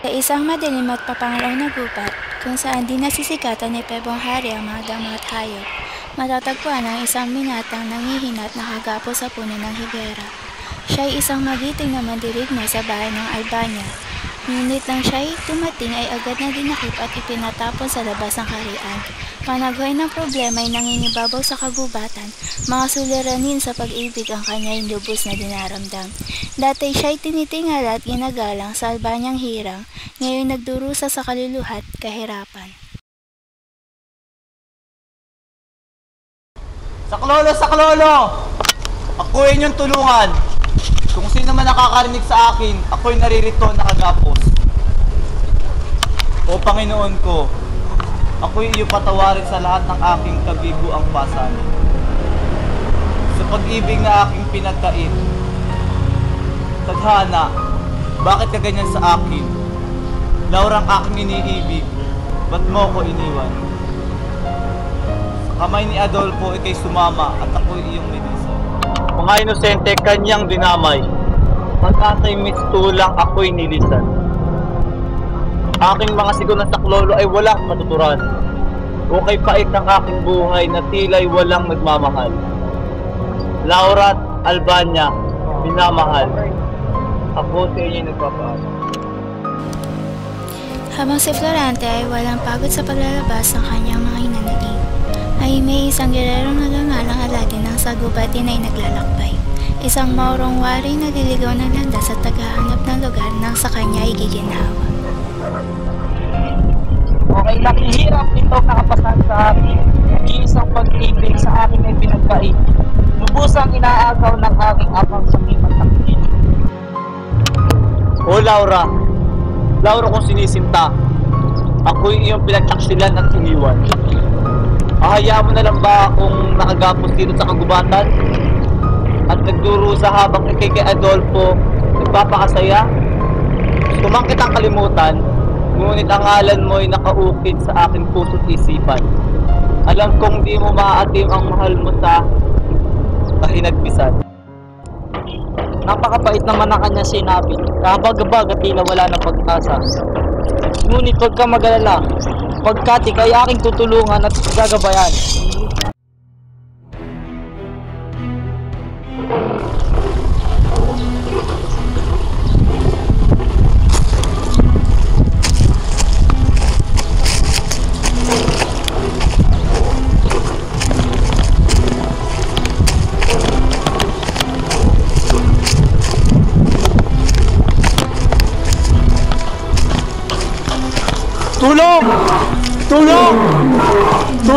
Sa isang madilim at papangalaw na gubat, kung saan di nasisikatan ni Pebong Hari ang mga damo at hayop, matatagpuan ang isang binatang nangihina at nakagapo sa puno ng higera. Siya ay isang magiting na mandirigma sa bahay ng Albania. Ngunit nang siya ay tumating ay agad na dinakip at ipinatapon sa labas ng kaharian. Panaghoy ng problema ay nangingibabaw sa kagubatan, mga suliranin sa pag-ibig ang kanya'y lubos na dinaramdam. Dati siya ay tinitingal at ginagalang sa Albanyang hirang, ngayon nagdurusa sa kaluluhat, kahirapan. Saklolo, saklolo! Ako inyong tulungan. Kung sino man nakakarinig sa akin, ako'y naririto nakagapos. O Panginoon ko, ako'y iyo patawarin sa lahat ng aking kabiguang pasanin. Sa pag-ibig na aking pinagkait. Tadhana, bakit ka ganyan sa akin? Laurang aking iniibig, ba't mo ko iniwan? Sa kamay ni Adolfo, ikay sumama at ako'y iyong minisa. Mga inosente, kanyang dinamay. Pag-atay mistulang ako'y nilisan. Aking mga sigo na saklolo ay walang matuturan. O kay pait ng aking buhay na tila'y walang nagmamahal. Laura at Albania, minamahal. Ako sa inyo nagpapaalam. Habang si Florante ay walang pagod sa paglalabas ng kanyang mga hinanaing, ay may isang gererong nalangalang Aladin ng sa gubatin ay naglalakbay. Isang maurong wari na diligaw ng landas at tagahanap ng lugar nang sa kanya ay giginhawa. Okay, nakihirap ito nakapasan sa akin. Nag-iisang pag-ibig sa akin ay pinagkait. Lubusang inaagaw ng aking apang sa kimatakit. O Laura, Laura kung sinisinta, ako'y iyong pinagtaksilan at iniwan. Ahayaan mo na lang ba akong nakagapos dito sa kagubatan? At nagdurusa habang ikay kay Adolfo nagpapakasaya? Gusto man kitang kalimutan, ngunit ang ngalan mo ay nakaukit sa aking puso't isipan. Alam kong di mo maaatim ang mahal mo sa kahinagpisan. Napakabait naman ang kanya sinabi. Kabag-bag at tila wala ng pag-asa. Ngunit huwag ka mag-alala. Pagkat ikay aking tutulungan at gagabayan.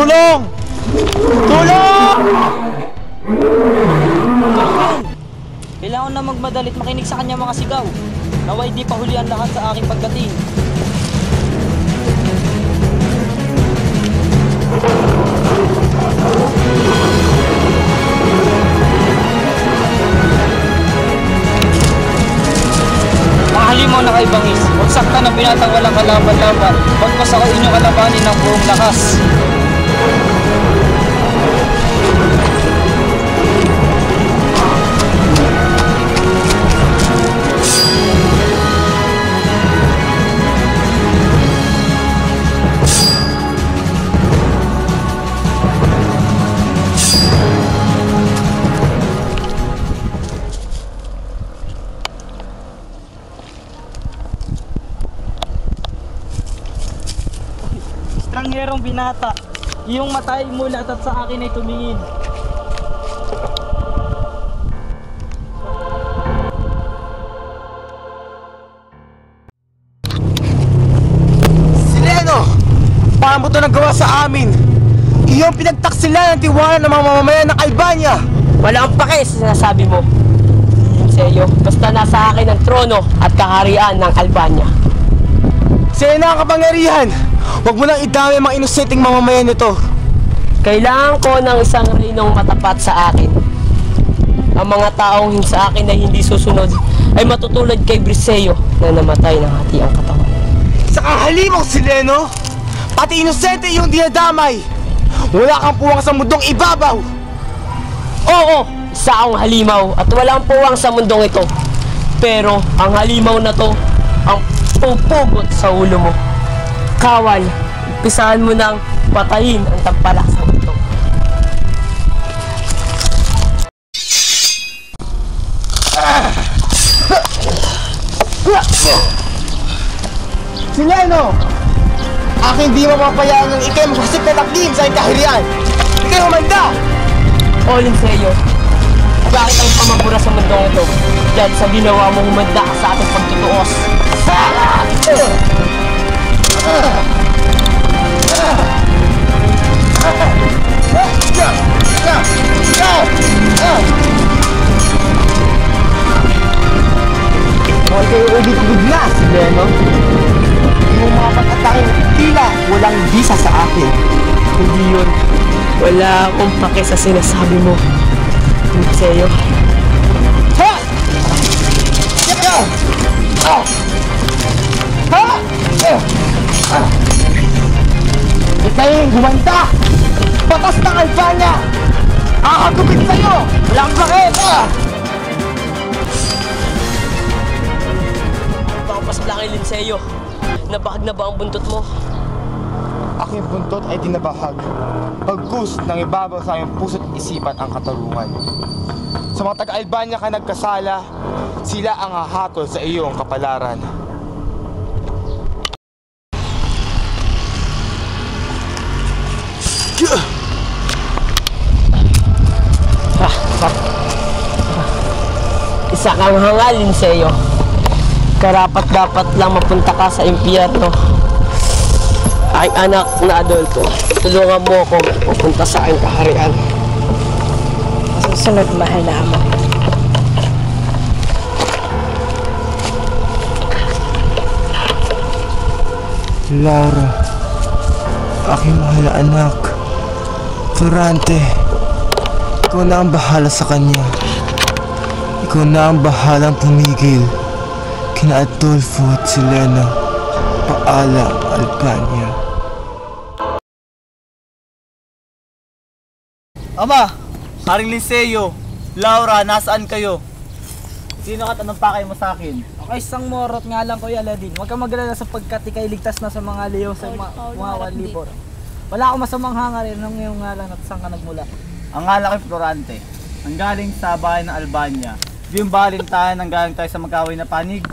Tulong! Tulong! Kailangan na magmadalit makinig sa kanya mga sigaw. Naway di pa huli ang lahat sa aking pagdating. Mga halimaw na kaibangis, huwag sakta ng binatang walang kalaban-laban. Pagpas ako inyong kalabanin ng buong lakas. Iyong mata ay mulat at sa akin ay tumingin. Sileno! Paano mo ito nagawa sa amin? Iyong pinagtaksilan ang tiwala ng mga mamamayan ng Albania! Wala kang pake sa sinasabi mo. Seyo, basta nasa akin ang trono at kaharian ng Albania. Sa'yo na ang kapangyarihan! Huwag mo lang idami ang mga inosenteng mamamayan nito! Kailangan ko ng isang reynong matapat sa akin. Ang mga taong sa akin ay hindi susunod ay matutulad kay Briseyo na namatay ng hati ang katawan. Sa kahalimang Sileno, pati inosente iyong dinadamay! Wala kang puwang sa mundong ibabaw! Oo, isa akong halimaw at walang puwang sa mundong ito. Pero ang halimaw na to, ang ipupugot sa ulo mo. Kawal, umpisahan mo nang patayin ang tampalak sa ito. Sileno! Aking di mapapayaan ng ikay magsasik na taklim sa kahirian! Ikay humanda! Olin sa iyo, bakit ang pamabura sa mundong ito? Dahil sa ginawa mong umanda ka sa ating pagtutuos. Huwag ugid-ugid na, Sileno! Hindi mo mapag-atake tila walang bisa sa akin. Hindi yun. Wala akong pake sa sinasabi mo. Sa'yo. Ha! Yeah! Ah! Ha! Ah! Ikay gumanda! Patas ng Albania! Akagupit sa'yo! Walang bakit! Ah! Baka mas laki din sa'yo. Nabahag na ba ang buntot mo? Aking buntot ay dinabahag. Pagkus ng ibabaw sa iyong puso't isipan ang katarungan. Sa mga taga-Albania ka nagkasala, sila ang hahatol sa iyong kapalaran. Isa kang hangalin sa'yo. Karapat dapat lang mapunta ka sa impyerno. Ay anak na adulto, tulungan mo ako pupunta sa aking kaharian. Susunod mahal na ama. Laura, aking mahal na anak. Florante, ikaw na ang bahala sa kanya. Ikaw na ang bahalang pumigil kina Adolfo at Selena. Paalam, Albania. Ama, Haring Liceo, Laura, nasaan kayo? Sino ka anong pakay mo sa akin? Okay, isang morot nga lang Kuya Aladin. Huwag kang magalala sapagkat ikay ligtas na sa mga liyo sa mga, mga walibor. Wala akong masamang hangarin nung ngayong nga lang at saan ka nagmula. Ang alaki Florante, ang galing sa bahay ng Albania. Yung balin tayo nang galing tayo sa magkaway na panig.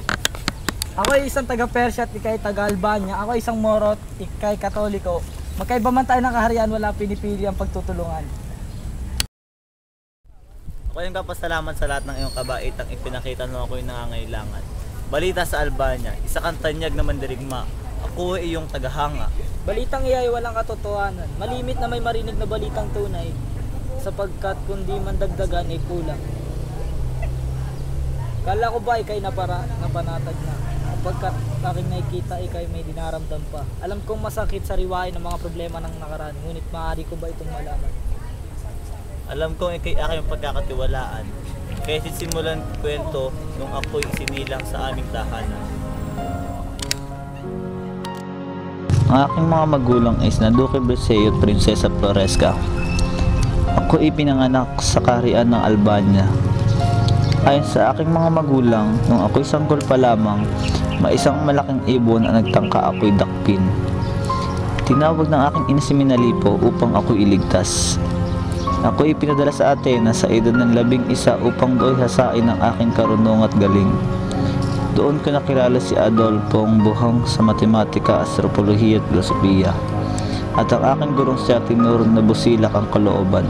Ako ay isang taga Persia at ikay taga Albania. Ako ay isang morot, ikay katoliko. Magkaiba man tayo ng kaharian, wala pinipili ang pagtutulungan. Ako yung kapasalamat sa lahat ng iyong kabaitang ipinakita mo ako yung nangangailangan. Balita sa Albania, isa kang tanyag na mandirigma. Ako ay iyong tagahanga. Balitang iyay walang katotohanan. Malimit na may marinig na balitang tunay sapagkat kundi man dagdagan ay kulang. Kala ko ba ikay napara, napanatag na sapagkat aking nakikita ikay may dinaramdam pa. Alam kong masakit sa riwain ng mga problema ng nakaraan ngunit maaari ko ba itong malaman? Alam kong ikay aking pagkakatiwalaan. Kaya sisimulan kwento nung ako'y isinilang sa aming tahanan. Ang aking mga magulang is na Duque Briseo at Prinsesa Floresca. Ako ay pinanganak sa kaharian ng Albania. Ayon sa aking mga magulang, nung ako'y sanggol pa lamang, may isang malaking ibon na nagtangka ako'y dakpin. Tinawag ng aking ina si Minalipo upang ako'y iligtas. Ako ay pinadala sa Atenas sa edad ng labing isa upang doon hasain ang aking karunong at galing. Doon ko nakilala si Adolfo ang buhang sa matematika, astropolohiya at filosofiya. At ang aking gurong siya tinuro na busilak ang kalooban.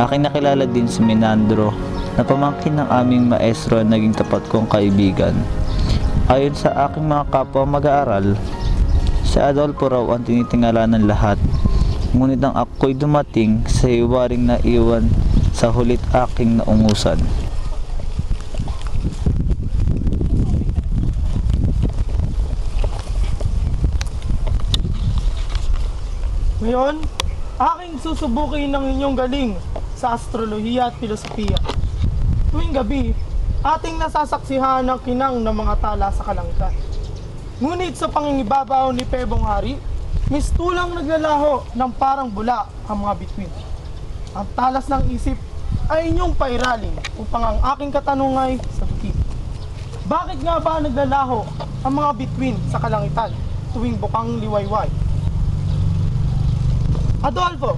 Aking nakilala din si Menandro na pamangkin ng aming maestro na naging tapat kong kaibigan. Ayon sa aking mga kapwa mag-aaral, si Adolfo raw ang tinitingala ng lahat Ngunit ang ako'y dumating sa iwaring na iwan sa hulit aking naungusan. Ngayon, aking susubukin ng inyong galing sa astrolohiya at filosofiya. Tuwing gabi, ating nasasaksihan ang kinang ng mga tala sa kalangkan. Ngunit sa pangingibabaw ni Pebong Hari, mistulang naglalaho ng parang bula ang mga bituin. Ang talas ng isip ay inyong pairalin upang ang aking katanungay sagutin. Bakit nga ba naglalaho ang mga bituin sa kalangitan tuwing bukang liwayway? Adolfo,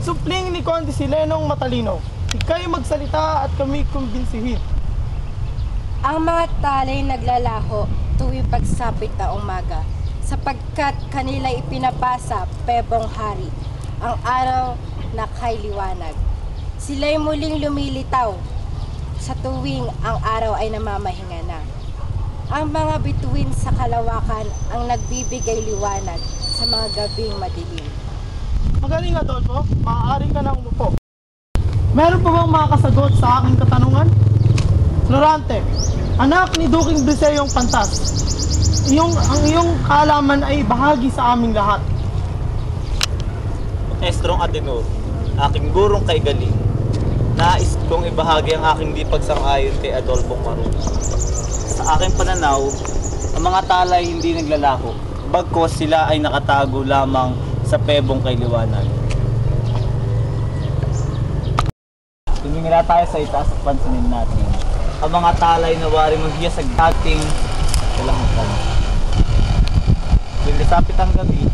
supling ni Conde Silenong Matalino, ikay magsalita at kami kumbinsihin. Ang mga talay naglalaho tuwing pagsapit na umaga sapagkat kanila ipinapasa pebong hari ang araw na kay liwanag. Sila'y muling lumilitaw sa tuwing ang araw ay namamahinga na. Ang mga bituin sa kalawakan ang nagbibigay liwanag sa mga gabing madilim. Magaling Adolfo, maaari ka nang umupo. Meron pa bang makakasagot sa aking katanungan? Florante, anak ni Duking Briseyong Pantas, iyong, ang iyong kaalaman ay bahagi sa aming lahat. Estrong Atenor, aking gurong kay Galing. Nais kong ibahagi ang aking di pagsang-ayon kay Adolfo Maru. Sa aking pananaw, ang mga talay hindi naglalaho, bagkos sila ay nakatago lamang sa pebong kay liwanag. Tumingala tayo sa itaas at pansinin natin. Ang mga talay na wari maghiya sa dating kalangitan. Tuwing nasapit ang gabi,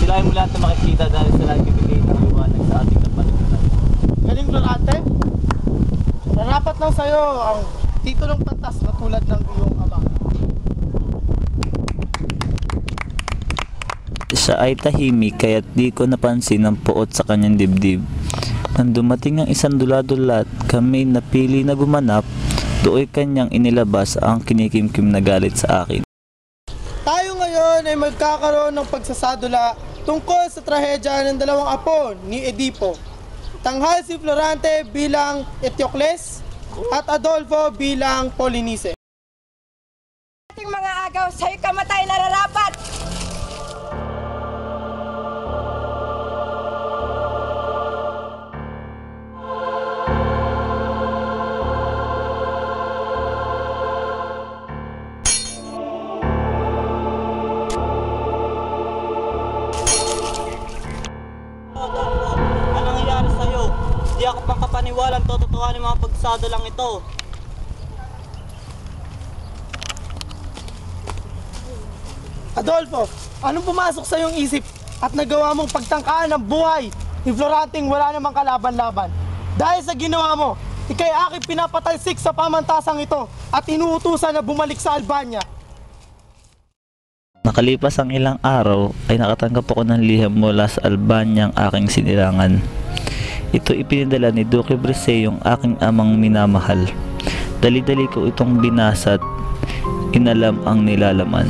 sila ay mula na makikita dahil sila ay bibigay ng liwanag sa ating kapaligiran. Galing Florante, narapat lang sa'yo ang titulong Pantas na tulad ng iyong ama. Siya ay tahimik kaya't di ko napansin ang puot sa kanyang dibdib. Nang dumating ang isang duladulat, kami napili na gumanap, do'y kanyang inilabas ang kinikimkim na galit sa akin. Tayo ngayon ay magkakaroon ng pagsasadula tungkol sa trahedya ng dalawang apo ni Edipo. Tanghal si Florante bilang Etiocles at Adolfo bilang Polinice. Pagsado lang ito. Adolfo, anong pumasok sa iyong isip at nagawa mong pagtangkaan ng buhay ni Floranting wala namang kalaban-laban? Dahil sa ginawa mo, ikay aking pinapatalsik sa pamantasang ito at inuutusan na bumalik sa Albania. Nakalipas ang ilang araw ay nakatanggap ako ng liham mula sa Albania ang aking sinilangan. Ito ipinadala ni Duque Brise yung aking amang minamahal. Dali-dali ko itong binasat, inalam ang nilalaman.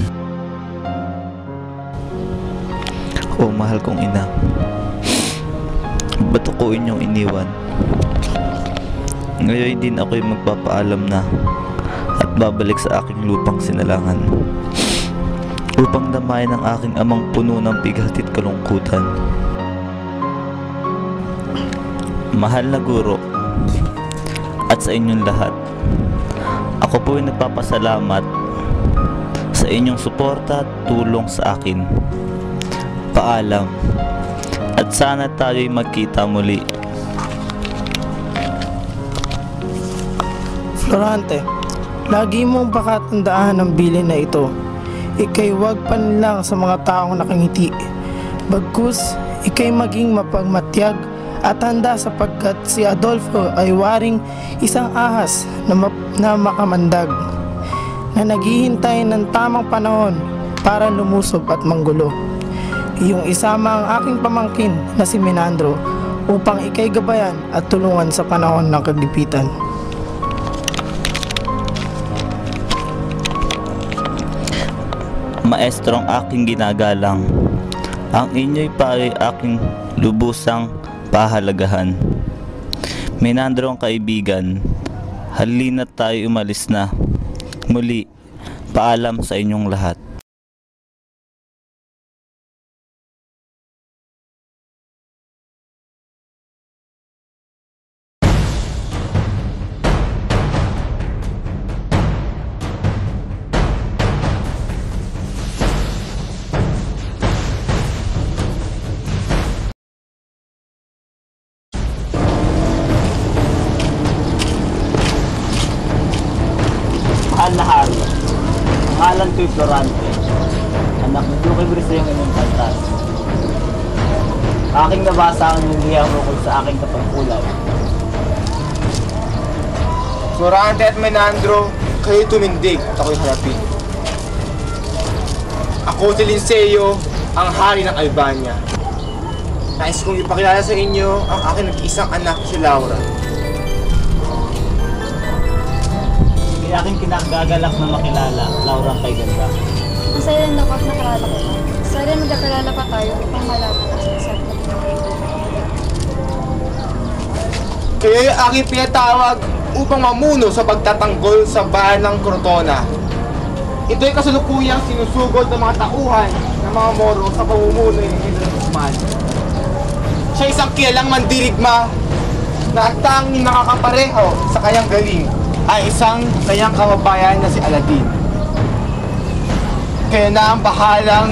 O mahal kong ina, ba't ako inyong iniwan? Ngayon din ako'y magpapaalam na at babalik sa aking lupang sinalangan upang damayan ang aking amang puno ng bigat at kalungkutan. Mahal na guro, at sa inyong lahat, ako po ay nagpapasalamat sa inyong suporta at tulong sa akin. Paalam, at sana tayo'y magkita muli. Florante, lagi mong baka tandaan ang bilin na ito. Ikay wag panlang sa mga taong nakangiti. Bagkus, ikay maging mapagmatyag at handa sapagkat si Adolfo ay waring isang ahas na, map- na makamandag na naghihintay ng tamang panahon para lumusob at manggulo. Iyong isama ang aking pamangkin na si Menandro upang ikay gabayan at tulungan sa panahon ng kagipitan. Maestrong aking ginagalang, ang inyo'y pari aking lubusang pahalagahan. Menandro ang kaibigan, halina tayo umalis na. Muli, paalam sa inyong lahat. Florante at Menandro, kayo tumindig at ako'y harapin. Ako si Linceo, ang hari ng Albania. Nais kong ipakilala sa inyo ang aking nag-isang anak si Laura. Aking kinagagalak na makilala, Laura kay ganda. Masaya rin ako at nakalala ko. Sana magkakalala pa tayo upang malaman ang sinasabi ng Panginoon. Kayo ay aking pinatawag upang mamuno sa pagtatanggol sa bayan ng Crotona. Ito ay kasalukuyang sinusugod ng mga tauhan ng mga Moro sa pamumuno ni General Guzman. Siya isang kilalang mandirigma na tanging nakakapareho sa kanyang galing ay isang kanyang kababayan na si Aladdin. Kaya na ang bahalang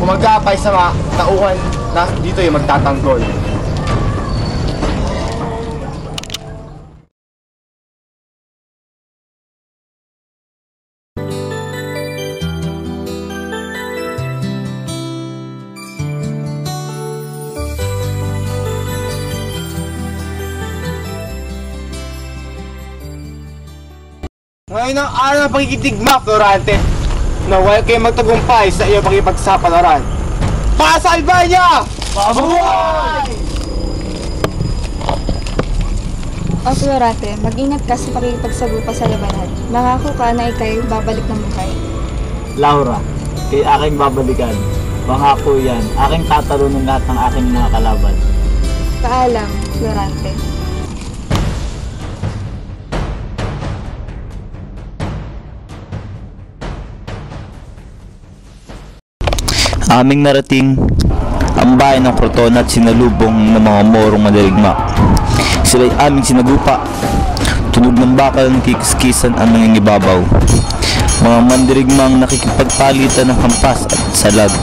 umagapay sa mga tauhan na dito ay magtatanggol. Ngayon ang araw ng pagkikitigma, Florante. Nawal kayo magtagumpay sa iyong pakipagsapalaran. Para sa Albania! Mabuhay! O Florate, mag-ingat ka sa pakikipagsagupa sa labanan. Nangako ka na ikay babalik ng buhay. Laura, kay aking babalikan. Pangako yan, aking tatalunin lahat ng aking mga kalaban. Paalam, Florante. Aming narating ang bayan ng Crotona at sinalubong ng mga morong mandirigma. Sila'y aming sinagupa. Tunog ng bakal ng kikiskisan ang nangingibabaw. Mga mandirigmang nakikipagpalitan ng hampas at salag.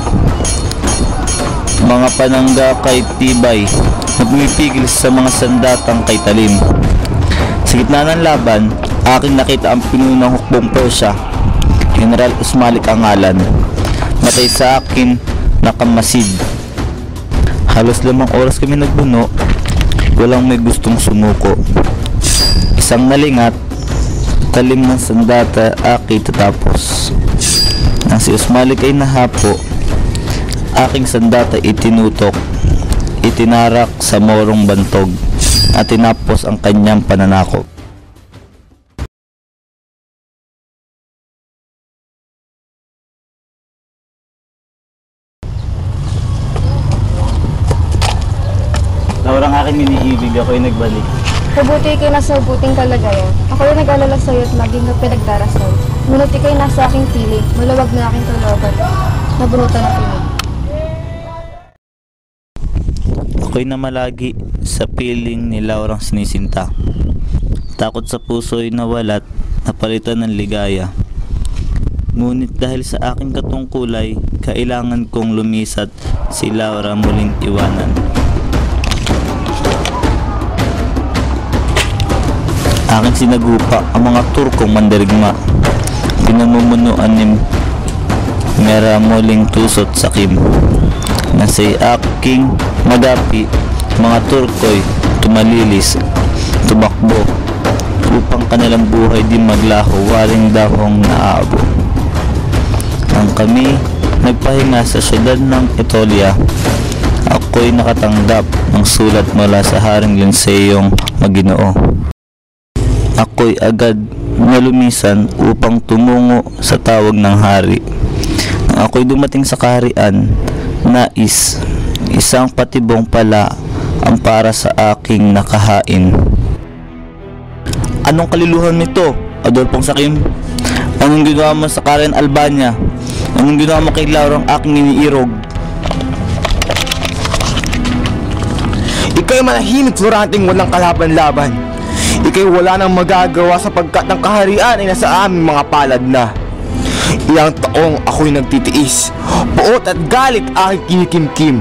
Mga panangga kay tibay na sa mga sandatang kay talim. Sa gitna ng laban, aking nakita ang pinunang hukbong Persya. General Usmalik ang matay sa akin nakamasid. Halos lamang oras kami nagbuno, walang may gustong sumuko. Isang nalingat, talim ng sandata aki tatapos. Nang si Usmalik ay nahapo, aking sandata itinutok, itinarak sa morong bantog at tinapos ang kanyang pananakop. Mabuti ikay nasa buting kalagayan. Ako rin nag-alala sa at maging na pinagdarasal. Ngunit ikay nasa aking piling, maluwag na aking kalooban. Nabunutan ang piling. Ako'y namalagi sa piling ni Laurang sinisinta. Takot sa puso'y nawalat, napalitan ng ligaya. Ngunit dahil sa aking katungkulay, kailangan kong lumisat si Laura muling iwanan. Aking sinagupa ang mga Turkong mandirigma. Pinamumunuan ni Mera muling tusot sa Kim na si aking magapi mga Turkoy tumalilis tumakbo upang kanilang buhay di maglaho waring dahong naabo nang kami nagpahinga sa syudad ng Etolia ako'y nakatanggap ng sulat mula sa Haring Linseyong Maginoo ako'y agad na lumisan upang tumungo sa tawag ng hari. Nang ako'y dumating sa kaharian nais isang patibong pala ang para sa aking nakahain. Anong kaliluhan nito Adolfong Sakim? Anong ginawa mo sa Karen Albania? Anong ginawa mo kay Laura ang aking iniirog? Ika'y manahimik, Floranting walang kalaban-laban. Ika'y wala nang magagawa sapagkat ang kaharian ay nasa aming mga palad na. Ilang taong ako'y nagtitiis. Puot at galit aking kinikimkim.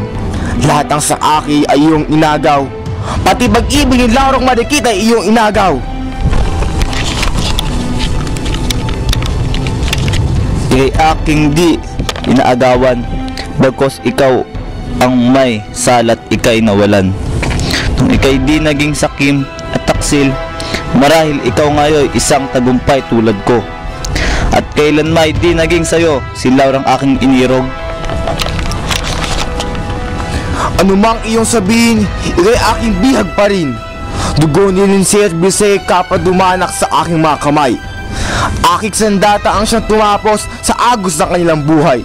Lahat ng sa aki ay iyong inagaw. Pati pag-ibig ni Laurong Marikit ay iyong inagaw. ikay aking di inaagawan bagkos ikaw ang may salat ikay nawalan nung ikay di naging sakim at taksil marahil ikaw ngayon isang tagumpay tulad ko at kailan may di naging sayo si Laurang aking inirog Ano mang iyong sabihin, ikay aking bihag pa rin. Dugo ni at Bisay kapag dumanak sa aking mga kamay. Akik sandata ang siyang tumapos sa agos ng kanilang buhay.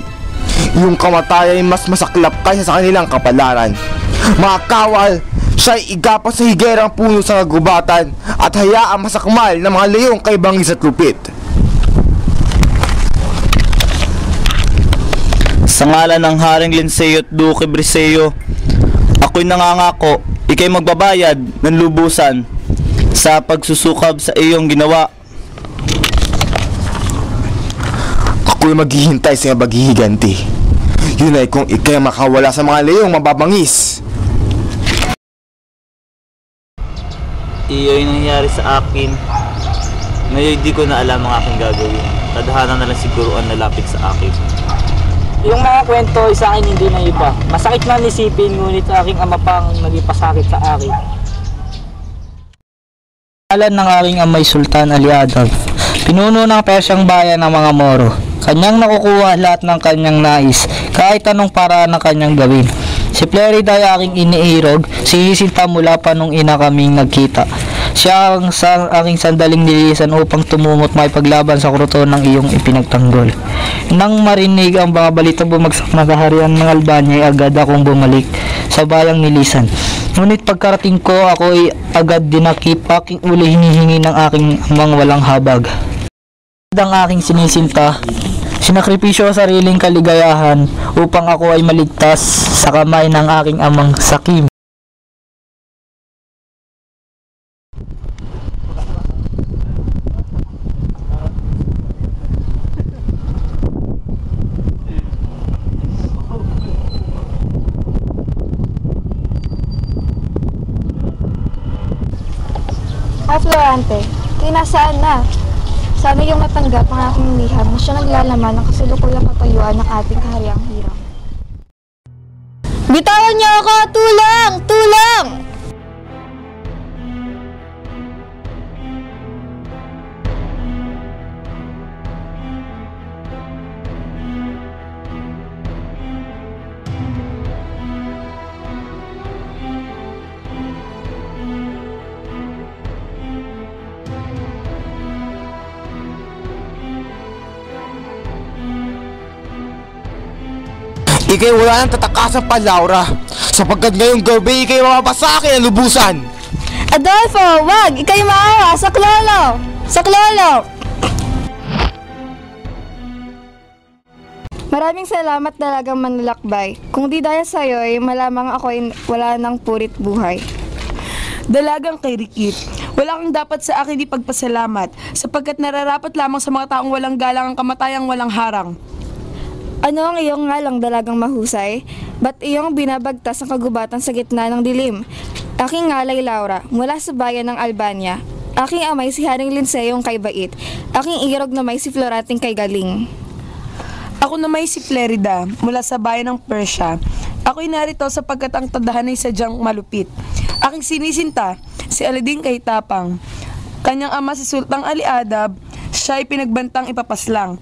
Yung kamatayan ay mas masaklap kaysa sa kanilang kapalaran. Mga kawal, siya ay igapas sa higerang puno sa kagubatan at hayaang masakmal ng mga leyong kay bangis at lupit. Sa ngalan ng Haring Linseo at Duque Briseo, ako'y nangangako, ikay magbabayad ng lubusan sa pagsusukab sa iyong ginawa. Ako'y maghihintay sa iyong paghihiganti. Yun ay kung ikay makawala sa mga leyong mababangis. Iyo'y nangyari sa akin. Ngayon di ko na alam ang aking gagawin. Tadhana na lang siguro ang nalapit sa akin. Yung mga kwento sa akin hindi na iba. Masakit man isipin, ngunit aking ama pang nagipasakit sa akin. Alan ng aking amay Sultan Ali Adolf. Pinuno ng Persyang bayan ng mga Moro. Kanyang nakukuha lahat ng kanyang nais, kahit anong paraan na kanyang gawin. Si Flerida ay aking iniirog, sihisinta mula pa nung ina kaming nagkita. Siya ang sa aking sandaling nilisan upang tumungot makipaglaban sa kruto ng iyong ipinagtanggol. Nang marinig ang mga balitang bumagsak na kaharian ng Albania ay agad akong bumalik sa bayang nilisan. Ngunit pagkarating ko ako ay agad dinakip aking uli hinihingi ng aking amang walang habag. Ang aking sinisinta, sinakripisyo sa sariling kaligayahan upang ako ay maligtas sa kamay ng aking amang sakim. Ah, Florante, kayo nasaan na? Sana yung matanggap ang aking liham na siya naglalaman ng kasalukuyang katayuan ng ating kahariang hirang. Bitawan niyo ako! Tulong! Tulong! Ikay wala nang tatakasan pa, Laura. Sapagkat ngayong gabi, ikay mapapasakit ang lubusan. Adolfo, wag! Ikay maawa! Sa klolo! Sa klolo! Maraming salamat talagang manlalakbay. Kung di dahil sa'yo, ay malamang ako ay wala ng purit buhay. Dalagang kay Rikit, wala kang dapat sa akin ipagpasalamat sapagkat nararapat lamang sa mga taong walang galang ang kamatayang walang harang. Ano ang iyong ngalang dalagang mahusay? Ba't iyong binabagtas ang kagubatan sa gitna ng dilim? Aking ngalay Laura, mula sa bayan ng Albania. Aking amay si Haring Linseyong kay Bait. Aking irog na may si Florating kay Galing. Ako na may si Flerida mula sa bayan ng Persia. Ako'y narito sapagkat ang tadahan ay sadyang malupit. Aking sinisinta, si Aladin kay Tapang. Kanyang ama si Sultang Ali Adab, siya ay pinagbantang ipapaslang.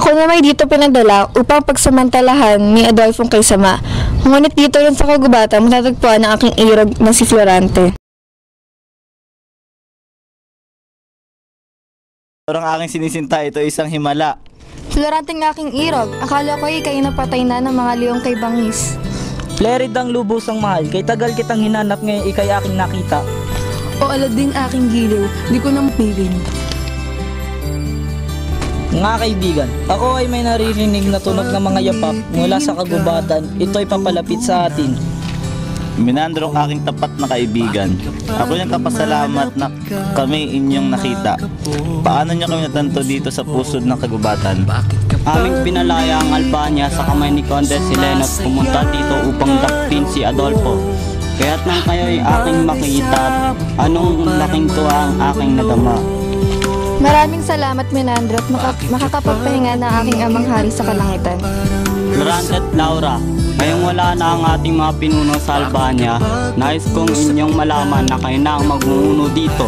Ako na may dito pinadala upang pagsamantalahan ni Adolfo kay Sama. Ngunit dito rin sa kagubatan matatagpuan ang aking irog na si Florante. Orang aking sinisinta, ito isang himala. Florante ng aking irog, akala ko ikay napatay na ng mga leong kay Bangis. Fleridang lubusang mahal, kay tagal kitang hinanap ngayon ikay aking nakita. O Aladin aking giliw, di ko na mapiling. Mga kaibigan, ako ay may naririnig na tunog ng mga yapak mula sa kagubatan. Ito'y papalapit sa atin. Minandro ang aking tapat na kaibigan. Ako yung kapasalamat na kami inyong nakita. Paano niyo kami natanto dito sa pusod ng kagubatan? Aming pinalaya ang Albania sa kamay ni Conde Sileno at pumunta dito upang dakpin si Adolfo. Kaya't nang kayo'y aking makita, anong laking tuwa ang aking nadama. Maraming salamat, Menandro, at maka- makakapagpahinga ng aking amang hari sa kalangitan. Florante at Laura, ngayong wala na ang ating mga pinuno sa Albania, nais kong inyong malaman na kayo na ang magmumuno dito.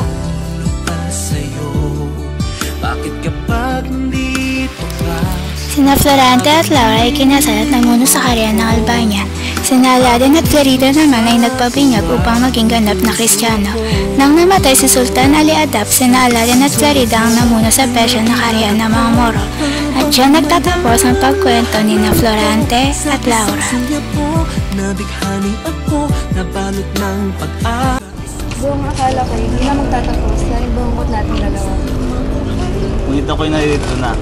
Sina Florante at Laura ay kinasal at namuno sa karya ng Albania. Sina Aladdin at Florida naman ay nagpabinyag upang maging ganap na Kristiyano. Nang namatay si Sultan Ali Adab, sina Aladdin at Florida ang namuno sa Persia na karya ng mga Moro. At dyan nagtatapos ang pagkwento ni na Florante at Laura. Nabighani ako, nabalot ng pag-asa Buong akala ko, hindi na magtatapos dahil bungkot natin dalawa. Ngunit ako'y narito na.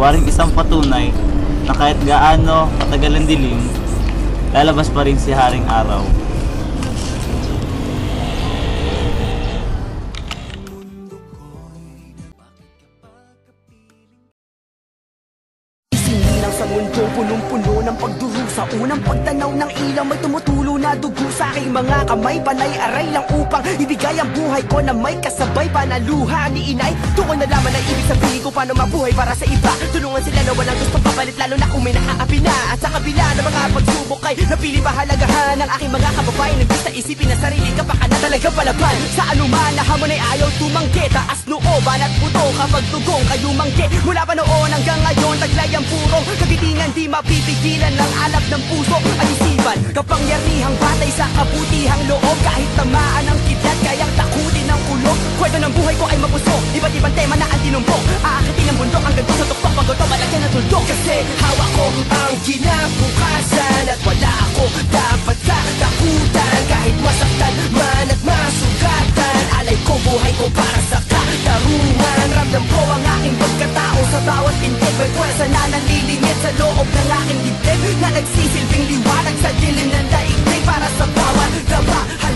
Waring isang patunay na kahit gaano katagal ang dilim, lalabas pa rin si Haring Araw. Sa mundong punong-puno ng pagdurusa Unang pagtanaw ng ilaw may tumutulo na dugo. Sa aking mga kamay Panay aray lang upang ibigay ang buhay ko na may kasabay. Panaluha ni inay Doon ko nalaman ang ibig sabihin ko paano mabuhay para sa iba. Tulungan sila na walang gustong papalit lalo na kung may naaapi na. At sa kabila ng mga pagsubok ay napili pahalagahan Ang aking mga kababayan? Imbis na isipin na sarili ka pa ka na talaga palaban Sa anuman na hamon ay ayaw tumanggi Taas nooban at puto kapag tugong kayo manggi. Mula pa noon hanggang ngayon taglay ang purong. Kagitingan di mapipigilan ng alap ng puso. At isipan kapangyarihang batay sa kabutihang loob. Kahit tamaan ang kidlat kayang takutin ulo. Kwento ng buhay ko ay mapuso. Iba't ibang tema na ang tinumbok Aakatin ang bundok Ang ganto sa tuktok Pag gutom at na tuldo. Kasi hawak ko ang kinabukasan At wala ako dapat sa katakutan Kahit masaktan man at masugatan Alay ko buhay ko para sa katarungan. Ramdam ko ang aking pagkatao Sa bawat pintig May pwersa na nanlilingit sa loob ng aking dibdib Na nagsisilbing liwanag sa dilim ng daigdig Para sa bawat gabahan.